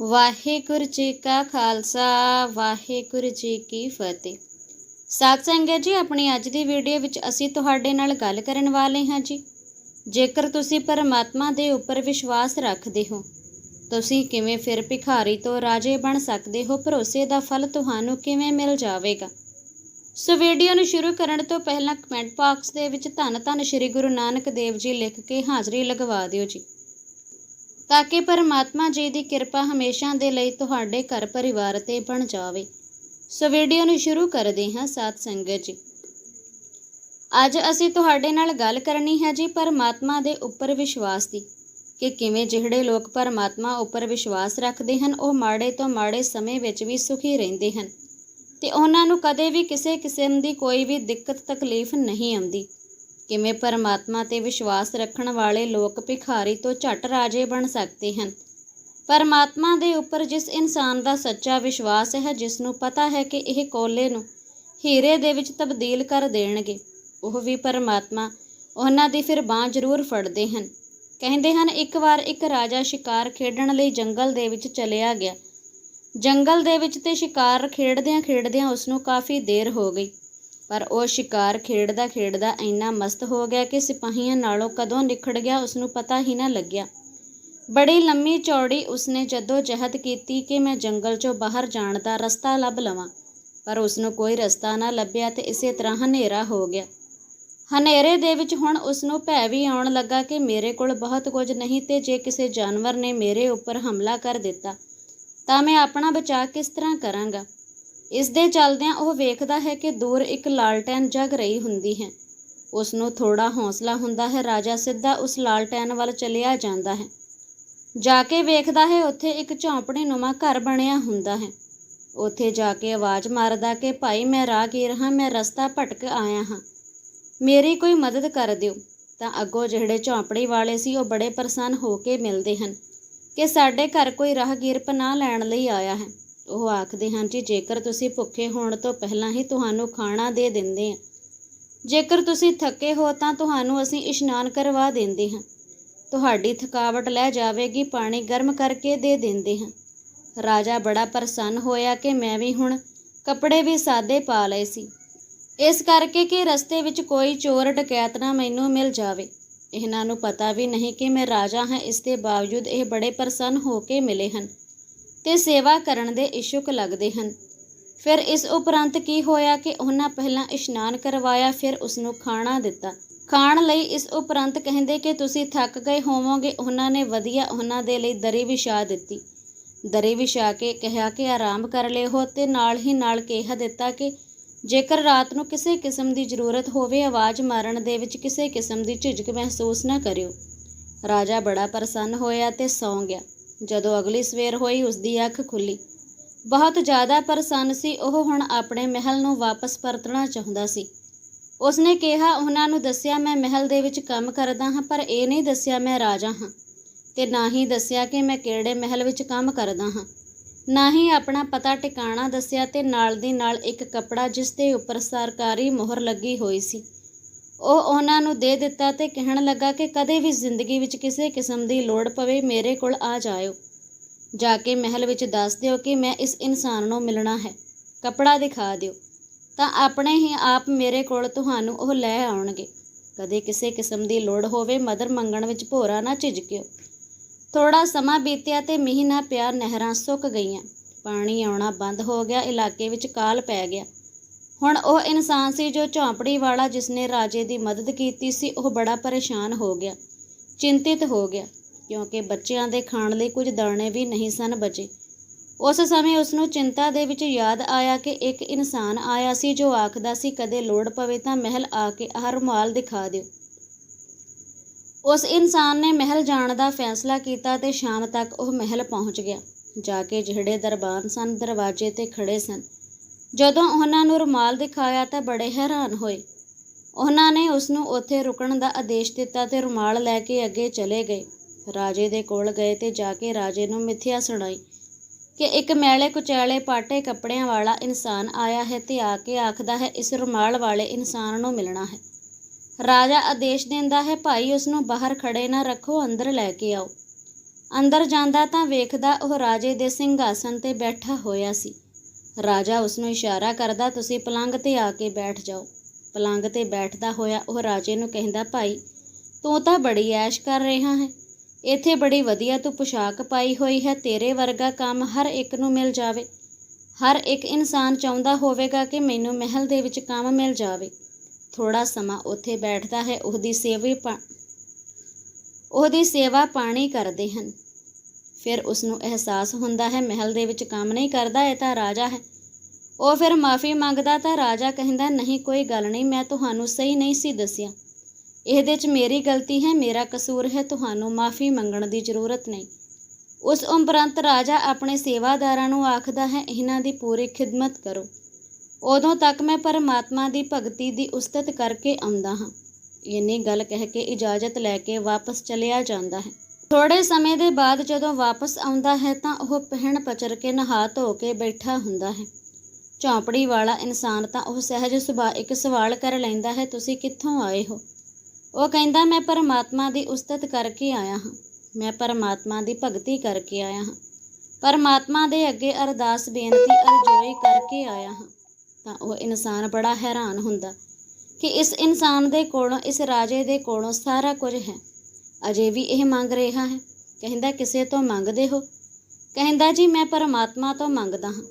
ਵਾਹਿਗੁਰੂ ਜੀ ਕਾ ਖਾਲਸਾ, ਵਾਹਿਗੁਰੂ ਜੀ ਕੀ ਫਤਿਹ। ਸਾਧ ਸੰਗਤ ਜੀ, ਆਪਣੀ ਅੱਜ ਦੀ ਵੀਡੀਓ ਵਿੱਚ ਅਸੀਂ ਤੁਹਾਡੇ ਨਾਲ ਗੱਲ ਕਰਨ ਵਾਲੇ ਹਾਂ ਜੀ। ਜੇਕਰ ਤੁਸੀਂ ਪਰਮਾਤਮਾ ਦੇ ਉੱਪਰ ਵਿਸ਼ਵਾਸ ਰੱਖਦੇ ਹੋ, ਤੁਸੀਂ ਕਿਵੇਂ ਫਿਰ ਭਿਖਾਰੀ ਤੋਂ ਰਾਜੇ ਬਣ ਸਕਦੇ ਹੋ? ਭਰੋਸੇ ਦਾ ਫਲ ਤੁਹਾਨੂੰ ਕਿਵੇਂ ਮਿਲ ਜਾਵੇਗਾ? ਸੋ ਵੀਡੀਓ ਨੂੰ ਸ਼ੁਰੂ ਕਰਨ ਤੋਂ ਪਹਿਲਾਂ ਕਮੈਂਟ ਬਾਕਸ ਦੇ ਵਿੱਚ ਧੰਨ ਧੰਨ ਸ਼੍ਰੀ ਗੁਰੂ ਨਾਨਕ ਦੇਵ ਜੀ ਲਿਖ ਕੇ ਹਾਜ਼ਰੀ ਲਗਵਾ ਦਿਓ ਜੀ। ਤਾਂ ਕਿ ਪਰਮਾਤਮਾ ਜੀ ਦੀ ਕਿਰਪਾ ਹਮੇਸ਼ਾ ਦੇ ਲਈ ਤੁਹਾਡੇ ਘਰ ਪਰਿਵਾਰ ਤੇ ਬਣ ਜਾਵੇ। ਸੋ ਵੀਡੀਓ ਨੂੰ ਸ਼ੁਰੂ ਕਰਦੇ ਹਾਂ ਸਾਧ ਸੰਗਤ ਜੀ। ਅੱਜ ਅਸੀਂ ਤੁਹਾਡੇ ਨਾਲ ਗੱਲ ਕਰਨੀ ਹੈ ਜੀ ਪਰਮਾਤਮਾ ਦੇ ਉੱਪਰ ਵਿਸ਼ਵਾਸ ਦੀ, ਕਿ ਕਿਵੇਂ ਜਿਹੜੇ ਲੋਕ ਪਰਮਾਤਮਾ ਉੱਪਰ ਵਿਸ਼ਵਾਸ ਰੱਖਦੇ ਹਨ, ਉਹ ਮਾੜੇ ਤੋਂ ਮਾੜੇ ਸਮੇਂ ਵਿੱਚ ਵੀ ਸੁਖੀ ਰਹਿੰਦੇ ਹਨ। ਤੇ ਉਹਨਾਂ ਨੂੰ ਕਦੇ ਵੀ ਕਿਸੇ ਕਿਸਮ ਦੀ ਕੋਈ ਵੀ ਦਿੱਕਤ, ਤਕਲੀਫ ਨਹੀਂ ਆਉਂਦੀ। ਕਿਵੇਂ ਪਰਮਾਤਮਾ ਤੇ ਵਿਸ਼ਵਾਸ ਰੱਖਣ ਵਾਲੇ ਲੋਕ ਭਿਖਾਰੀ ਤੋਂ ਝਟ ਰਾਜੇ ਬਣ ਸਕਦੇ ਹਨ? ਪਰਮਾਤਮਾ ਦੇ ਉੱਪਰ ਜਿਸ ਇਨਸਾਨ ਦਾ ਸੱਚਾ ਵਿਸ਼ਵਾਸ ਹੈ, ਜਿਸ ਨੂੰ ਪਤਾ ਹੈ ਕਿ ਇਹ ਕੋਲੇ ਨੂੰ ਹੀਰੇ ਦੇ ਵਿੱਚ ਤਬਦੀਲ ਕਰ ਦੇਣਗੇ, ਉਹ ਵੀ ਪਰਮਾਤਮਾ, ਉਹਨਾਂ ਦੀ ਫਿਰ ਬਾਹ ਜ਼ਰੂਰ ਫੜਦੇ ਹਨ। ਕਹਿੰਦੇ ਹਨ, ਇੱਕ ਵਾਰ ਇੱਕ ਰਾਜਾ ਸ਼ਿਕਾਰ ਖੇਡਣ ਲਈ ਜੰਗਲ ਦੇ ਵਿੱਚ ਚਲਿਆ ਗਿਆ। ਜੰਗਲ ਦੇ ਵਿੱਚ ਤੇ ਸ਼ਿਕਾਰ ਖੇਡਦਿਆਂ ਖੇਡਦਿਆਂ ਉਸ ਨੂੰ ਕਾਫੀ ਦੇਰ ਹੋ ਗਈ। ਪਰ ਉਹ ਸ਼ਿਕਾਰ ਖੇਡਦਾ ਖੇਡਦਾ ਇੰਨਾ ਮਸਤ ਹੋ ਗਿਆ ਕਿ ਸਿਪਾਹੀਆਂ ਨਾਲੋਂ ਕਦੋਂ ਨਿਖੜ ਗਿਆ ਉਸ ਨੂੰ ਪਤਾ ਹੀ ਨਾ ਲੱਗਿਆ। ਬੜੀ ਲੰਮੀ ਚੌੜੀ ਉਸਨੇ ਜਦੋਂ ਜਹਿਦ ਕੀਤੀ ਕਿ ਮੈਂ ਜੰਗਲ 'ਚੋਂ ਬਾਹਰ ਜਾਣ ਦਾ ਰਸਤਾ ਲੱਭ ਲਵਾਂ, ਪਰ ਉਸ ਨੂੰ ਕੋਈ ਰਸਤਾ ਨਾ ਲੱਭਿਆ ਤੇ ਇਸੇ ਤਰ੍ਹਾਂ ਹਨੇਰਾ ਹੋ ਗਿਆ। ਹਨੇਰੇ ਦੇ ਵਿੱਚ ਹੁਣ ਉਸ ਨੂੰ ਭੈ ਵੀ ਆਉਣ ਲੱਗਾ ਕਿ ਮੇਰੇ ਕੋਲ ਬਹੁਤ ਕੁਝ ਨਹੀਂ ਤੇ ਜੇ ਕਿਸੇ ਜਾਨਵਰ ਨੇ ਮੇਰੇ ਉੱਪਰ ਹਮਲਾ ਕਰ ਦਿੱਤਾ, ਤਾਂ ਮੈਂ ਆਪਣਾ ਬਚਾਅ ਕਿਸ ਤਰ੍ਹਾਂ ਕਰਾਂਗਾ? ਇਸ ਦੇ ਚੱਲਦਿਆਂ ਉਹ ਵੇਖਦਾ ਹੈ ਕਿ ਦੂਰ ਇੱਕ ਲਾਲਟੈਨ ਜਗ ਰਹੀ ਹੁੰਦੀ ਹੈ। ਉਸ ਨੂੰ ਥੋੜਾ ਹੌਸਲਾ ਹੁੰਦਾ ਹੈ। ਰਾਜਾ ਸਿੱਧਾ ਉਸ ਲਾਲਟੈਨ ਵੱਲ ਚਲਿਆ ਜਾਂਦਾ ਹੈ। ਜਾ ਕੇ ਵੇਖਦਾ ਹੈ, ਉੱਥੇ ਇੱਕ ਝੌਂਪੜੀ ਨੁਮਾ ਘਰ ਬਣਿਆ ਹੁੰਦਾ ਹੈ। ਉੱਥੇ ਜਾ ਕੇ ਆਵਾਜ਼ ਮਾਰਦਾ ਕਿ, ਭਾਈ, ਮੈਂ ਰਾਹਗੀਰ ਹਾਂ, ਮੈਂ ਰਸਤਾ ਭਟਕ ਆਇਆ ਹਾਂ। ਮੇਰੀ ਕੋਈ ਮਦਦ ਕਰ ਦਿਓ। ਤਾਂ ਅੱਗੋਂ ਜਿਹੜੇ ਝੌਂਪੜੀ ਵਾਲੇ ਸੀ, ਉਹ ਬੜੇ ਪ੍ਰਸੰਨ ਹੋ ਕੇ ਮਿਲਦੇ ਹਨ ਕਿ ਸਾਡੇ ਘਰ ਕੋਈ ਰਾਹਗੀਰ ਪਨਾਹ ਲੈਣ ਲਈ ਆਇਆ ਹੈ। ਉਹ ਆਖਦੇ ਹਨ ਜੀ, ਜੇਕਰ ਤੁਸੀਂ ਭੁੱਖੇ ਹੋਣ ਤੋਂ ਪਹਿਲਾਂ ਹੀ ਤੁਹਾਨੂੰ ਖਾਣਾ ਦੇ ਦਿੰਦੇ ਹਾਂ। ਜੇਕਰ ਤੁਸੀਂ ਥੱਕੇ ਹੋ ਤਾਂ ਤੁਹਾਨੂੰ ਅਸੀਂ ਇਸ਼ਨਾਨ ਕਰਵਾ ਦਿੰਦੇ ਹਾਂ। ਤੁਹਾਡੀ ਥਕਾਵਟ ਲੈ ਜਾਵੇਗੀ, ਪਾਣੀ ਗਰਮ ਕਰਕੇ ਦੇ ਦਿੰਦੇ ਹਾਂ। ਰਾਜਾ ਬੜਾ ਪ੍ਰਸੰਨ ਹੋਇਆ ਕਿ ਮੈਂ ਵੀ ਹੁਣ ਕੱਪੜੇ ਵੀ ਸਾਦੇ ਪਾ ਲਏ ਸੀ। ਇਸ ਕਰਕੇ ਕਿ ਰਸਤੇ ਵਿੱਚ ਕੋਈ ਚੋਰ ਡਕੈਤ ਨਾ ਮੈਨੂੰ ਮਿਲ ਜਾਵੇ। ਇਹਨਾਂ ਨੂੰ ਪਤਾ ਵੀ ਨਹੀਂ ਕਿ ਮੈਂ ਰਾਜਾ ਹਾਂ, ਇਸ ਦੇ ਬਾਵਜੂਦ ਇਹ ਬੜੇ ਪ੍ਰਸੰਨ ਹੋ ਕੇ ਮਿਲੇ ਹਨ। ਤੇ ਸੇਵਾ ਕਰਨ ਦੇ ਇਸ਼ੁਕ ਲੱਗਦੇ ਹਨ। ਫਿਰ ਇਸ ਉਪਰੰਤ ਕੀ ਹੋਇਆ ਕਿ ਉਹਨਾਂ ਪਹਿਲਾਂ ਇਸ਼ਨਾਨ ਕਰਵਾਇਆ, ਫਿਰ ਉਸ ਨੂੰ ਖਾਣਾ ਦਿੱਤਾ। ਖਾਣ ਲਈ ਇਸ ਉਪਰੰਤ ਕਹਿੰਦੇ ਕਿ ਤੁਸੀਂ ਥੱਕ ਗਏ ਹੋਵੋਗੇ, ਉਹਨਾਂ ਨੇ ਵਧੀਆ ਉਹਨਾਂ ਦੇ ਲਈ ਦਰੀ ਵਿਛਾ ਦਿੱਤੀ। ਦਰੀ ਵਿਛਾ ਕੇ ਕਿਹਾ ਕਿ ਆਰਾਮ ਕਰ ਲਿਓ ਤੇ ਨਾਲ ਹੀ ਨਾਲ ਕਿਹਾ ਦਿੱਤਾ ਕਿ ਜੇਕਰ ਰਾਤ ਨੂੰ ਕਿਸੇ ਕਿਸਮ ਦੀ ਜ਼ਰੂਰਤ ਹੋਵੇ, ਆਵਾਜ਼ ਮਾਰਨ ਦੇ ਵਿੱਚ ਕਿਸੇ ਕਿਸਮ ਦੀ ਝਿਜਕ ਮਹਿਸੂਸ ਨਾ ਕਰਿਓ। ਰਾਜਾ ਬੜਾ ਪ੍ਰਸੰਨ ਹੋਇਆ ਤੇ ਸੌਂ ਗਿਆ। ਜਦੋਂ ਅਗਲੀ ਸਵੇਰ ਹੋਈ ਉਸ ਦੀ ਅੱਖ ਖੁੱਲੀ। ਬਹੁਤ ਜ਼ਿਆਦਾ ਪ੍ਰਸੰਨ ਸੀ, ਉਹ ਹੁਣ ਆਪਣੇ ਮਹਿਲ ਨੂੰ ਵਾਪਸ ਪਰਤਣਾ ਚਾਹੁੰਦਾ ਸੀ। ਉਸਨੇ ਕਿਹਾ, ਉਹਨਾਂ ਨੂੰ ਦੱਸਿਆ ਮੈਂ ਮਹਿਲ ਦੇ ਵਿੱਚ ਕੰਮ ਕਰਦਾ ਹਾਂ, ਪਰ ਇਹ ਨਹੀਂ ਦੱਸਿਆ ਮੈਂ ਰਾਜਾ ਹਾਂ ਤੇ ਨਾ ਹੀ ਦੱਸਿਆ ਕਿ ਮੈਂ ਕਿਹੜੇ ਮਹਿਲ ਵਿੱਚ ਕੰਮ ਕਰਦਾ ਹਾਂ। ਨਾ ਹੀ ਆਪਣਾ ਪਤਾ ਟਿਕਾਣਾ ਦੱਸਿਆ ਤੇ ਨਾਲ ਦੀ ਨਾਲ ਇੱਕ ਕੱਪੜਾ ਜਿਸ ਦੇ ਉੱਪਰ ਸਰਕਾਰੀ ਮੋਹਰ ਲੱਗੀ ਹੋਈ ਸੀ। ਉਹ ਉਹਨਾਂ ਨੂੰ ਦੇ ਦਿੱਤਾ ਤੇ ਕਹਿਣ ਲੱਗਾ ਕਿ ਕਦੇ ਵੀ ਜ਼ਿੰਦਗੀ ਵਿੱਚ ਕਿਸੇ ਕਿਸਮ ਦੀ ਲੋੜ ਪਵੇ, ਮੇਰੇ ਕੋਲ ਆ ਜਾਇਓ। ਜਾ ਕੇ ਮਹਿਲ ਵਿੱਚ ਦੱਸ ਦਿਓ ਕਿ ਮੈਂ ਇਸ ਇਨਸਾਨ ਨੂੰ ਮਿਲਣਾ ਹੈ। ਕੱਪੜਾ ਦਿਖਾ ਦਿਓ। ਤਾਂ ਆਪਣੇ ਹੀ ਆਪ ਮੇਰੇ ਕੋਲ ਤੁਹਾਨੂੰ ਉਹ ਲੈ ਆਉਣਗੇ। ਕਦੇ ਕਿਸੇ ਕਿਸਮ ਦੀ ਲੋੜ ਹੋਵੇ, ਮਦਰ ਮੰਗਣ ਵਿੱਚ ਭੋਰਾ ਨਾ ਝਿਜਕਿਓ। ਥੋੜਾ ਸਮਾਂ ਬੀਤਿਆ ਤੇ ਮੀਂਹ ਨਾ ਪਿਆ, ਨਹਿਰਾਂ ਸੁੱਕ ਗਈਆਂ। ਪਾਣੀ ਆਉਣਾ ਬੰਦ ਹੋ ਗਿਆ, ਇਲਾਕੇ ਵਿੱਚ ਕਾਲ ਪੈ ਗਿਆ। ਹੁਣ ਉਹ ਇਨਸਾਨ ਸੀ ਜੋ ਝੌਂਪੜੀ ਵਾਲਾ ਜਿਸਨੇ ਰਾਜੇ ਦੀ ਮਦਦ ਕੀਤੀ ਸੀ, ਉਹ ਬੜਾ ਪਰੇਸ਼ਾਨ ਹੋ ਗਿਆ, ਚਿੰਤਿਤ ਹੋ ਗਿਆ, ਕਿਉਂਕਿ ਬੱਚਿਆਂ ਦੇ ਖਾਣ ਲਈ ਕੁਝ ਦਾਣੇ ਵੀ ਨਹੀਂ ਸਨ ਬਚੇ। ਉਸ ਸਮੇਂ ਉਸ ਨੂੰ ਚਿੰਤਾ ਦੇ ਵਿੱਚ ਯਾਦ ਆਇਆ ਕਿ ਇੱਕ ਇਨਸਾਨ ਆਇਆ ਸੀ ਜੋ ਆਖਦਾ ਸੀ, ਕਦੇ ਲੋੜ ਪਵੇ ਤਾਂ ਮਹਿਲ ਆ ਕੇ ਆਹ ਰੁਮਾਲ ਦਿਖਾ ਦਿਓ। ਉਸ ਇਨਸਾਨ ਨੇ ਮਹਿਲ ਜਾਣ ਦਾ ਫੈਸਲਾ ਕੀਤਾ ਤੇ ਸ਼ਾਮ ਤੱਕ ਉਹ ਮਹਿਲ ਪਹੁੰਚ ਗਿਆ, ਜਾ ਕੇ ਜਿਹੜੇ ਦਰਬਾਨ ਸਨ, ਦਰਵਾਜ਼ੇ ਤੇ ਖੜੇ ਸਨ। ਜਦੋਂ ਉਹਨਾਂ ਨੂੰ ਰੁਮਾਲ ਦਿਖਾਇਆ ਤਾਂ ਬੜੇ ਹੈਰਾਨ ਹੋਏ। ਉਹਨਾਂ ਨੇ ਉਸ ਨੂੰ ਉੱਥੇ ਰੁਕਣ ਦਾ ਆਦੇਸ਼ ਦਿੱਤਾ ਤੇ ਰੁਮਾਲ ਲੈ ਕੇ ਅੱਗੇ ਚਲੇ ਗਏ। ਰਾਜੇ ਦੇ ਕੋਲ ਗਏ ਤੇ ਜਾ ਕੇ ਰਾਜੇ ਨੂੰ ਮਿੱਥਿਆ ਸੁਣਾਈ ਕਿ ਇੱਕ ਮੈਲੇ ਕੁਚੈਲੇ ਪਾਟੇ ਕੱਪੜਿਆਂ ਵਾਲਾ ਇਨਸਾਨ ਆਇਆ ਹੈ ਤੇ ਆ ਕੇ ਆਖਦਾ ਹੈ, ਇਸ ਰੁਮਾਲ ਵਾਲੇ ਇਨਸਾਨ ਨੂੰ ਮਿਲਣਾ ਹੈ। ਰਾਜਾ ਆਦੇਸ਼ ਦਿੰਦਾ ਹੈ, ਭਾਈ ਉਸ ਨੂੰ ਬਾਹਰ ਖੜੇ ਨਾ ਰੱਖੋ, ਅੰਦਰ ਲੈ ਕੇ ਆਓ। ਅੰਦਰ ਜਾਂਦਾ ਤਾਂ ਵੇਖਦਾ ਉਹ ਰਾਜੇ ਦੇ ਸਿੰਘਾਸਨ ਤੇ ਬੈਠਾ ਹੋਇਆ ਸੀ। ਰਾਜਾ ਉਸ ਨੂੰ ਇਸ਼ਾਰਾ ਕਰਦਾ, ਤੁਸੀਂ ਪਲੰਗ ਤੇ ਆ ਕੇ ਬੈਠ ਜਾਓ। ਪਲੰਗ ਤੇ ਬੈਠਦਾ ਹੋਇਆ ਉਹ ਰਾਜੇ ਨੂੰ ਕਹਿੰਦਾ, ਭਾਈ, ਤੂੰ ਤਾਂ ਬੜੀ ਐਸ਼ ਕਰ ਰਿਹਾ ਹੈ। ਇੱਥੇ ਬੜੀ ਵਧੀਆ ਤੂੰ ਪੁਸ਼ਾਕ ਪਾਈ ਹੋਈ ਹੈ। ਤੇਰੇ ਵਰਗਾ ਕੰਮ ਹਰ ਇੱਕ ਨੂੰ ਮਿਲ ਜਾਵੇ। ਹਰ ਇੱਕ ਇਨਸਾਨ ਚਾਹੁੰਦਾ ਹੋਵੇਗਾ ਕਿ ਮੈਨੂੰ ਮਹਿਲ ਦੇ ਵਿੱਚ ਕੰਮ ਮਿਲ ਜਾਵੇ। ਥੋੜਾ ਸਮਾਂ ਉੱਥੇ ਬੈਠਦਾ ਹੈ। ਉਹਦੀ ਸੇਵਾ ਪਾ ਉਹਦੀ ਸੇਵਾ ਪਾਣੀ ਕਰਦੇ ਹਨ। ਫਿਰ ਉਸ ਨੂੰ ਅਹਿਸਾਸ ਹੁੰਦਾ ਹੈ, ਮਹਿਲ ਦੇ ਵਿੱਚ ਕੰਮ ਨਹੀਂ ਕਰਦਾ, ਇਹ ਤਾਂ ਰਾਜਾ ਹੈ। ਉਹ ਫਿਰ ਮਾਫੀ ਮੰਗਦਾ ਤਾਂ ਰਾਜਾ ਕਹਿੰਦਾ, ਨਹੀਂ, ਕੋਈ ਗੱਲ ਨਹੀਂ, ਮੈਂ ਤੁਹਾਨੂੰ ਸਹੀ ਨਹੀਂ ਸੀ ਦੱਸਿਆ। ਇਹਦੇ 'ਚ ਮੇਰੀ ਗਲਤੀ ਹੈ, ਮੇਰਾ ਕਸੂਰ ਹੈ, ਤੁਹਾਨੂੰ ਮਾਫੀ ਮੰਗਣ ਦੀ ਜ਼ਰੂਰਤ ਨਹੀਂ। ਉਸ ਉਪਰੰਤ ਰਾਜਾ ਆਪਣੇ ਸੇਵਾਦਾਰਾਂ ਨੂੰ ਆਖਦਾ ਹੈ, ਇਹਨਾਂ ਦੀ ਪੂਰੀ ਖਿਦਮਤ ਕਰੋ। ਉਦੋਂ ਤੱਕ ਮੈਂ ਪਰਮਾਤਮਾ ਦੀ ਭਗਤੀ ਦੀ ਉਸਤਤ ਕਰਕੇ ਆਉਂਦਾ ਹਾਂ। ਇੰਨੀ ਗੱਲ ਕਹਿ ਕੇ ਇਜਾਜ਼ਤ ਲੈ ਕੇ ਵਾਪਸ ਚਲਿਆ ਜਾਂਦਾ ਹੈ। ਥੋੜੇ ਸਮੇਂ ਦੇ ਬਾਅਦ ਜਦੋਂ ਵਾਪਸ ਆਉਂਦਾ ਹੈ ਤਾਂ ਉਹ ਪਹਿਣ ਪਚਰ ਕੇ ਨਹਾ ਧੋ ਕੇ ਬੈਠਾ ਹੁੰਦਾ ਹੈ। ਝੌਂਪੜੀ ਵਾਲਾ ਇਨਸਾਨ ਤਾਂ ਉਹ ਸਹਿਜ ਸੁਭਾਅ ਇੱਕ ਸਵਾਲ ਕਰ ਲੈਂਦਾ ਹੈ, ਤੁਸੀਂ ਕਿੱਥੋਂ ਆਏ ਹੋ? ਉਹ ਕਹਿੰਦਾ, ਮੈਂ ਪਰਮਾਤਮਾ ਦੀ ਉਸਤਤ ਕਰਕੇ ਆਇਆ ਹਾਂ। ਮੈਂ ਪਰਮਾਤਮਾ ਦੀ ਭਗਤੀ ਕਰਕੇ ਆਇਆ ਹਾਂ। ਪਰਮਾਤਮਾ ਦੇ ਅੱਗੇ ਅਰਦਾਸ, ਬੇਨਤੀ, ਅਰਜ਼ੋਈ ਕਰਕੇ ਆਇਆ ਹਾਂ। ਤਾਂ ਉਹ ਇਨਸਾਨ ਬੜਾ ਹੈਰਾਨ ਹੁੰਦਾ ਕਿ ਇਸ ਇਨਸਾਨ ਦੇ ਕੋਲੋਂ, ਇਸ ਰਾਜੇ ਦੇ ਕੋਲੋਂ ਸਾਰਾ ਕੁਝ ਹੈ। ਅਜੇ ਵੀ ਇਹ ਮੰਗ ਰਿਹਾ ਹੈ। ਕਹਿੰਦਾ, ਕਿਸੇ ਤੋਂ ਮੰਗਦੇ ਹੋ? ਕਹਿੰਦਾ, ਜੀ, ਮੈਂ ਪਰਮਾਤਮਾ ਤੋਂ ਮੰਗਦਾ ਹਾਂ।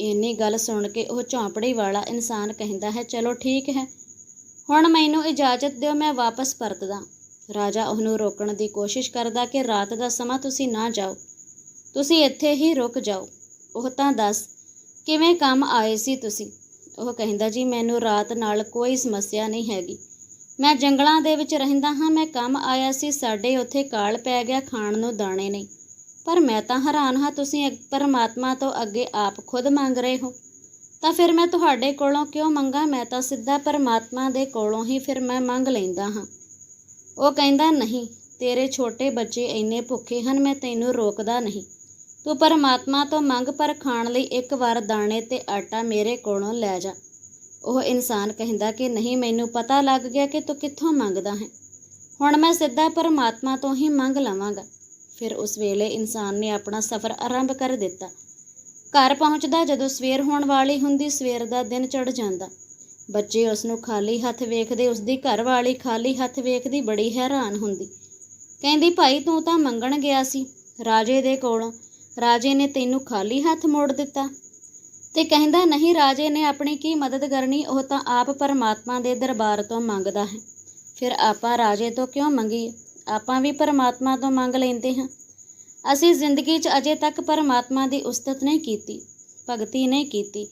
ਇੰਨੀ ਗੱਲ ਸੁਣ ਕੇ ਉਹ ਝੌਂਪੜੀ ਵਾਲਾ ਇਨਸਾਨ ਕਹਿੰਦਾ ਹੈ, ਚਲੋ ਠੀਕ ਹੈ। ਹੁਣ ਮੈਨੂੰ ਇਜਾਜ਼ਤ ਦਿਓ, ਮੈਂ ਵਾਪਸ ਪਰਤਦਾ। ਰਾਜਾ ਉਹਨੂੰ ਰੋਕਣ ਦੀ ਕੋਸ਼ਿਸ਼ ਕਰਦਾ ਕਿ ਰਾਤ ਦਾ ਸਮਾਂ ਤੁਸੀਂ ਨਾ ਜਾਓ। ਤੁਸੀਂ ਇੱਥੇ ਹੀ ਰੁਕ ਜਾਓ। ਉਹ ਤਾਂ ਦੱਸ, ਕਿਵੇਂ ਕੰਮ ਆਏ ਸੀ ਤੁਸੀਂ? ਉਹ ਕਹਿੰਦਾ, ਜੀ, ਮੈਨੂੰ ਰਾਤ ਨਾਲ ਕੋਈ ਸਮੱਸਿਆ ਨਹੀਂ ਹੈਗੀ। ਮੈਂ ਜੰਗਲਾਂ ਦੇ ਵਿੱਚ ਰਹਿੰਦਾ ਹਾਂ, ਮੈਂ ਕੰਮ ਆਇਆ ਸੀ, ਸਾਡੇ ਉੱਥੇ ਕਾਲ ਪੈ ਗਿਆ ਖਾਣ ਨੂੰ ਦਾਣੇ ਨਹੀਂ। ਪਰ ਮੈਂ ਤਾਂ ਹੈਰਾਨ ਹਾਂ, ਤੁਸੀਂ ਅਗ- ਪਰਮਾਤਮਾ ਤੋਂ ਅੱਗੇ ਆਪ ਖੁਦ ਮੰਗ ਰਹੇ ਹੋ। ਤਾਂ ਫਿਰ ਮੈਂ ਤੁਹਾਡੇ ਕੋਲੋਂ ਕਿਉਂ ਮੰਗਾ? ਮੈਂ ਤਾਂ ਸਿੱਧਾ ਪਰਮਾਤਮਾ ਦੇ ਕੋਲੋਂ ਹੀ ਫਿਰ ਮੈਂ ਮੰਗ ਲੈਂਦਾ ਹਾਂ। ਉਹ ਕਹਿੰਦਾ, ਨਹੀਂ, ਤੇਰੇ ਛੋਟੇ ਬੱਚੇ ਇੰਨੇ ਭੁੱਖੇ ਹਨ, ਮੈਂ ਤੈਨੂੰ ਰੋਕਦਾ ਨਹੀਂ। ਤੂੰ ਪਰਮਾਤਮਾ ਤੋਂ ਮੰਗ, ਪਰ ਖਾਣ ਲਈ ਇੱਕ ਵਾਰ ਦਾਣੇ ਤੇ ਆਟਾ ਮੇਰੇ ਕੋਲੋਂ ਲੈ ਜਾ। ਉਹ ਇਨਸਾਨ ਕਹਿੰਦਾ ਕਿ ਨਹੀਂ, ਮੈਨੂੰ ਪਤਾ ਲੱਗ ਗਿਆ ਕਿ ਤੂੰ ਕਿੱਥੋਂ ਮੰਗਦਾ ਹੈ। ਹੁਣ ਮੈਂ ਸਿੱਧਾ ਪਰਮਾਤਮਾ ਤੋਂ ਹੀ ਮੰਗ ਲਵਾਂਗਾ। ਫਿਰ ਉਸ ਵੇਲੇ ਇਨਸਾਨ ਨੇ ਆਪਣਾ ਸਫ਼ਰ ਆਰੰਭ ਕਰ ਦਿੱਤਾ। ਘਰ ਪਹੁੰਚਦਾ ਜਦੋਂ ਸਵੇਰ ਹੋਣ ਵਾਲੀ ਹੁੰਦੀ, ਸਵੇਰ ਦਾ ਦਿਨ ਚੜ ਜਾਂਦਾ। ਬੱਚੇ ਉਸ ਨੂੰ ਖਾਲੀ ਹੱਥ ਵੇਖਦੇ ਉਸ ਦੀ ਘਰ ਵਾਲੀ ਖਾਲੀ ਹੱਥ ਵੇਖਦੀ ਬੜੀ ਹੈਰਾਨ ਹੁੰਦੀ। ਕਹਿੰਦੀ, ਭਾਈ, ਤੂੰ ਤਾਂ ਮੰਗਣ ਗਿਆ ਸੀ। ਰਾਜੇ ਦੇ ਕੋਲੋਂ। ਰਾਜੇ ਨੇ ਤੈਨੂੰ ਖਾਲੀ ਹੱਥ ਮੋੜ ਦਿੱਤਾ। ਤੇ ਕਹਿੰਦਾ, ਨਹੀਂ ਰਾਜੇ, ਨੇ ਆਪਣੀ ਕੀ ਮਦਦ ਕਰਨੀ? ਉਹ ਤਾਂ ਆਪ ਪਰਮਾਤਮਾ ਦੇ ਦਰਬਾਰ ਤੋਂ ਮੰਗਦਾ ਹੈ। ਫਿਰ ਆਪਾਂ ਰਾਜੇ ਤੋਂ ਕਿਉਂ ਮੰਗੀਏ? ਆਪਾਂ ਵੀ ਪਰਮਾਤਮਾ ਤੋਂ ਮੰਗ ਲੈਂਦੇ ਹਾਂ। ਅਸੀਂ ਜ਼ਿੰਦਗੀ 'ਚ ਅਜੇ ਤੱਕ ਪਰਮਾਤਮਾ ਦੀ ਉਸਤਤ ਨਹੀਂ ਕੀਤੀ, ਭਗਤੀ ਨਹੀਂ ਕੀਤੀ,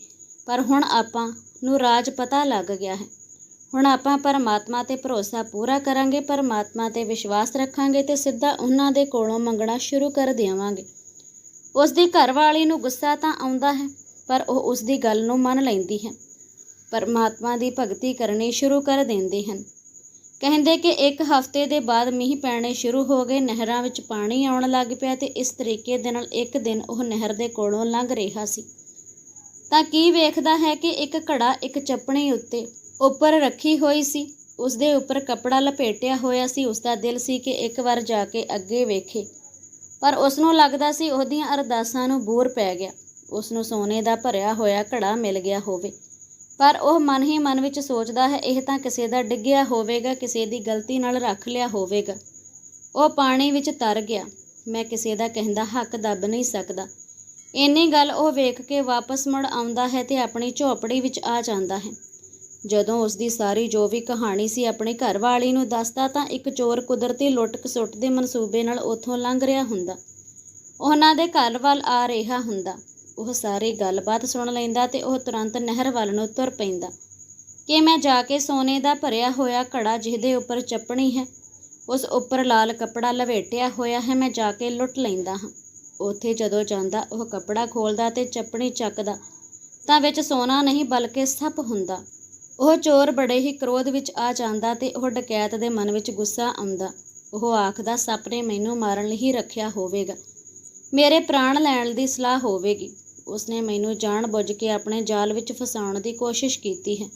ਪਰ ਹੁਣ ਆਪਾਂ ਨੂੰ ਰਾਜ ਪਤਾ ਲੱਗ ਗਿਆ ਹੈ। ਹੁਣ ਆਪਾਂ ਪਰਮਾਤਮਾ ਤੇ ਭਰੋਸਾ ਪੂਰਾ ਕਰਾਂਗੇ, ਪਰਮਾਤਮਾ ਤੇ ਵਿਸ਼ਵਾਸ ਰੱਖਾਂਗੇ ਤੇ ਸਿੱਧਾ ਉਹਨਾਂ ਦੇ ਕੋਲੋਂ ਮੰਗਣਾ ਸ਼ੁਰੂ ਕਰ ਦੇਵਾਂਗੇ। ਉਸ ਦੀ ਘਰਵਾਲੀ ਨੂੰ ਗੁੱਸਾ ਤਾਂ ਆਉਂਦਾ ਹੈ ਪਰ ਉਹ ਉਸ ਦੀ ਗੱਲ ਨੂੰ ਮੰਨ ਲੈਂਦੀ ਹੈ। ਪਰਮਾਤਮਾ ਦੀ ਭਗਤੀ ਕਰਨੀ ਸ਼ੁਰੂ ਕਰ ਦਿੰਦੇ ਹਨ। ਕਹਿੰਦੇ ਕਿ ਇੱਕ ਹਫ਼ਤੇ ਦੇ ਬਾਅਦ ਮੀਂਹ ਪੈਣੇ ਸ਼ੁਰੂ ਹੋ ਗਏ, ਨਹਿਰਾਂ ਵਿੱਚ ਪਾਣੀ ਆਉਣ ਲੱਗ ਪਿਆ ਤੇ ਇਸ ਤਰੀਕੇ ਦੇ ਨਾਲ ਇੱਕ ਦਿਨ ਉਹ ਨਹਿਰ ਦੇ ਕੋਲੋਂ ਲੰਘ ਰਿਹਾ ਸੀ। ਤਾਂ ਕੀ ਵੇਖਦਾ ਹੈ ਕਿ ਇੱਕ ਘੜਾ ਇੱਕ ਚੱਪਣੀ ਉੱਤੇ ਉੱਪਰ ਰੱਖੀ ਹੋਈ ਸੀ। ਉਸ ਦੇ ਉੱਪਰ ਕੱਪੜਾ ਲਪੇਟਿਆ ਹੋਇਆ ਸੀ। ਉਸ ਦਾ ਦਿਲ ਸੀ ਕਿ ਇੱਕ ਵਾਰ ਜਾ ਕੇ ਅੱਗੇ ਵੇਖੇ। ਪਰ ਉਸ ਨੂੰ ਲੱਗਦਾ ਸੀ ਉਹਦੀਆਂ ਅਰਦਾਸਾਂ ਨੂੰ ਬੂਰ ਪੈ ਗਿਆ। ਉਸ ਨੂੰ ਸੋਨੇ ਦਾ ਭਰਿਆ ਹੋਇਆ ਘੜਾ ਮਿਲ ਗਿਆ ਹੋਵੇ। ਪਰ ਉਹ ਮਨ ਹੀ ਮਨ ਵਿੱਚ ਸੋਚਦਾ ਹੈ, ਇਹ ਤਾਂ ਕਿਸੇ ਦਾ ਡਿੱਗਿਆ ਹੋਵੇਗਾ, ਕਿਸੇ ਦੀ ਗਲਤੀ ਨਾਲ ਰੱਖ ਲਿਆ ਹੋਵੇਗਾ। ਉਹ ਪਾਣੀ ਵਿੱਚ ਤਰ ਗਿਆ। ਮੈਂ ਕਿਸੇ ਦਾ ਕਹਿੰਦਾ ਹੱਕ ਦੱਬ ਨਹੀਂ ਸਕਦਾ। ਇੰਨੀ ਗੱਲ ਉਹ ਵੇਖ ਕੇ ਵਾਪਸ ਮੁੜ ਆਉਂਦਾ ਹੈ ਤੇ ਆਪਣੀ ਝੋਪੜੀ ਵਿੱਚ ਆ ਜਾਂਦਾ ਹੈ। ਜਦੋਂ ਉਸ ਦੀ ਸਾਰੀ ਜੋ ਵੀ ਕਹਾਣੀ ਸੀ ਆਪਣੇ ਘਰ ਵਾਲੀ ਨੂੰ ਦੱਸਦਾ ਤਾਂ ਇੱਕ ਚੋਰ ਕੁਦਰਤੀ ਲੁੱਟ ਖਸੁੱਟ ਦੇ ਮਨਸੂਬੇ ਨਾਲ ਉੱਥੋਂ ਲੰਘ ਰਿਹਾ ਹੁੰਦਾ। ਉਹਨਾਂ ਦੇ ਘਰ ਵੱਲ ਆ ਰਿਹਾ ਹੁੰਦਾ। ਉਹ ਸਾਰੀ ਗੱਲਬਾਤ ਸੁਣ ਲੈਂਦਾ ਤੇ ਉਹ ਤੁਰੰਤ ਨਹਿਰ ਵੱਲ ਨੂੰ ਤੁਰ ਪੈਂਦਾ। ਕਿ ਮੈਂ ਜਾ ਕੇ ਸੋਨੇ ਦਾ ਭਰਿਆ ਹੋਇਆ ਘੜਾ ਜਿਹਦੇ ਉੱਪਰ ਚੱਪਣੀ ਹੈ, ਉਸ ਉੱਪਰ ਲਾਲ ਕੱਪੜਾ ਲਵੇਟਿਆ ਹੋਇਆ ਹੈ, ਮੈਂ ਜਾ ਕੇ ਲੁੱਟ ਲੈਂਦਾ ਹਾਂ। ਉੱਥੇ ਜਦੋਂ ਜਾਂਦਾ, ਉਹ ਕੱਪੜਾ ਖੋਲਦਾ ਤੇ ਚੱਪਣੀ ਚੱਕਦਾ, ਤਾਂ ਵਿੱਚ ਸੋਨਾ ਨਹੀਂ ਬਲਕਿ ਸੱਪ ਹੁੰਦਾ। ਉਹ ਚੋਰ ਬੜੇ ਹੀ ਕ੍ਰੋਧ ਵਿੱਚ ਆ ਜਾਂਦਾ ਤੇ ਉਹ ਡਕੈਤ ਦੇ ਮਨ ਵਿੱਚ ਗੁੱਸਾ ਆਉਂਦਾ। ਉਹ ਆਖਦਾ, ਸੱਪ ਨੇ ਮੈਨੂੰ ਮਾਰਨ ਲਈ ਰੱਖਿਆ ਹੋਵੇਗਾ। ਮੇਰੇ ਪ੍ਰਾਣ ਲੈਣ ਦੀ ਸਲਾਹ ਹੋਵੇਗੀ। ਉਸਨੇ ਮੈਨੂੰ ਜਾਣ ਬੁੱਝ ਕੇ ਆਪਣੇ ਜਾਲ ਵਿੱਚ ਫਸਾਉਣ ਦੀ ਕੋਸ਼ਿਸ਼ ਕੀਤੀ ਹੈ।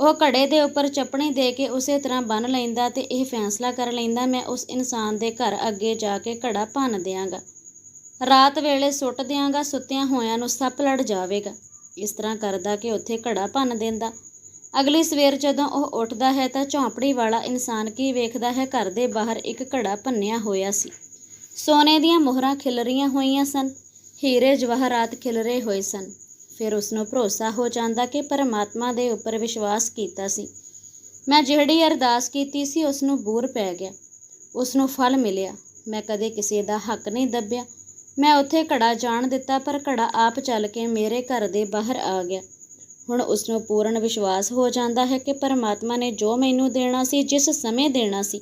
ਉਹ ਘੜੇ ਦੇ ਉੱਪਰ ਚੱਪਣੀ ਦੇ ਕੇ ਉਸੇ ਤਰ੍ਹਾਂ ਬੰਨ ਲੈਂਦਾ ਤੇ ਇਹ ਫੈਸਲਾ ਕਰ ਲੈਂਦਾ, ਮੈਂ ਉਸ ਇਨਸਾਨ ਦੇ ਘਰ ਅੱਗੇ ਜਾ ਕੇ ਘੜਾ ਭੰਨ ਦਿਆਂਗਾ। ਰਾਤ ਵੇਲੇ ਸੁੱਟ ਦਿਆਂਗਾ, ਸੁੱਤਿਆਂ ਹੋਇਆਂ ਨੂੰ ਸੱਪ ਲੜ ਜਾਵੇਗਾ। ਇਸ ਤਰ੍ਹਾਂ ਕਰਦਾ ਕਿ ਉੱਥੇ ਘੜਾ ਭੰਨ ਦਿੰਦਾ। ਅਗਲੀ ਸਵੇਰ ਜਦੋਂ ਉਹ ਉੱਠਦਾ ਹੈ ਤਾਂ ਝੌਂਪੜੀ ਵਾਲਾ ਇਨਸਾਨ ਕੀ ਵੇਖਦਾ ਹੈ? ਘਰ ਦੇ ਬਾਹਰ ਇੱਕ ਘੜਾ ਭੰਨਿਆ ਹੋਇਆ ਸੀ। ਸੋਨੇ ਦੀਆਂ ਮੋਹਰਾਂ ਖਿਲਰੀਆਂ ਹੋਈਆਂ ਸਨ। ਹੀਰੇ ਜਵਾਹਰਾਤ ਖਿਲਰੇ ਹੋਏ ਸਨ। ਫਿਰ ਉਸ ਨੂੰ ਭਰੋਸਾ ਹੋ ਜਾਂਦਾ ਕਿ ਪਰਮਾਤਮਾ ਦੇ ਉੱਪਰ ਵਿਸ਼ਵਾਸ ਕੀਤਾ ਸੀ। ਮੈਂ ਜਿਹੜੀ ਅਰਦਾਸ ਕੀਤੀ ਸੀ ਉਸ ਨੂੰ ਬੂਰ ਪੈ ਗਿਆ। ਉਸ ਨੂੰ ਫਲ ਮਿਲਿਆ। ਮੈਂ ਕਦੇ ਕਿਸੇ ਦਾ ਹੱਕ ਨਹੀਂ ਦੱਬਿਆ। ਮੈਂ ਉੱਥੇ ਘੜਾ ਜਾਣ ਦਿੱਤਾ, ਪਰ ਘੜਾ ਆਪ ਚੱਲ ਕੇ ਮੇਰੇ ਘਰ ਦੇ ਬਾਹਰ ਆ ਗਿਆ। ਹੁਣ ਉਸ ਨੂੰ ਪੂਰਨ ਵਿਸ਼ਵਾਸ ਹੋ ਜਾਂਦਾ ਹੈ ਕਿ ਪਰਮਾਤਮਾ ਨੇ ਜੋ ਮੈਨੂੰ ਦੇਣਾ ਸੀ, ਜਿਸ ਸਮੇਂ ਦੇਣਾ ਸੀ,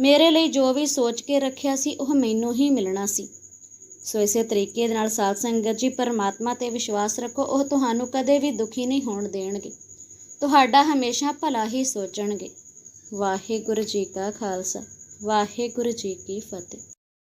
ਮੇਰੇ ਲਈ ਜੋ ਵੀ ਸੋਚ ਕੇ ਰੱਖਿਆ ਸੀ, ਉਹ ਮੈਨੂੰ ਹੀ ਮਿਲਣਾ ਸੀ। ਸੋ ਇਸੇ ਤਰੀਕੇ ਦੇ ਨਾਲ ਸਾਧ ਸੰਗਤ ਜੀ, ਪਰਮਾਤਮਾ ਤੇ ਵਿਸ਼ਵਾਸ ਰੱਖੋ, ਉਹ ਤੁਹਾਨੂੰ ਕਦੇ ਵੀ ਦੁਖੀ ਨਹੀਂ ਹੋਣ ਦੇਣਗੇ। ਤੁਹਾਡਾ ਹਮੇਸ਼ਾ ਭਲਾ ਹੀ ਸੋਚਣਗੇ। ਵਾਹਿਗੁਰੂ ਜੀ ਕਾ ਖਾਲਸਾ, ਵਾਹਿਗੁਰੂ ਜੀ ਕੀ ਫਤਿਹ।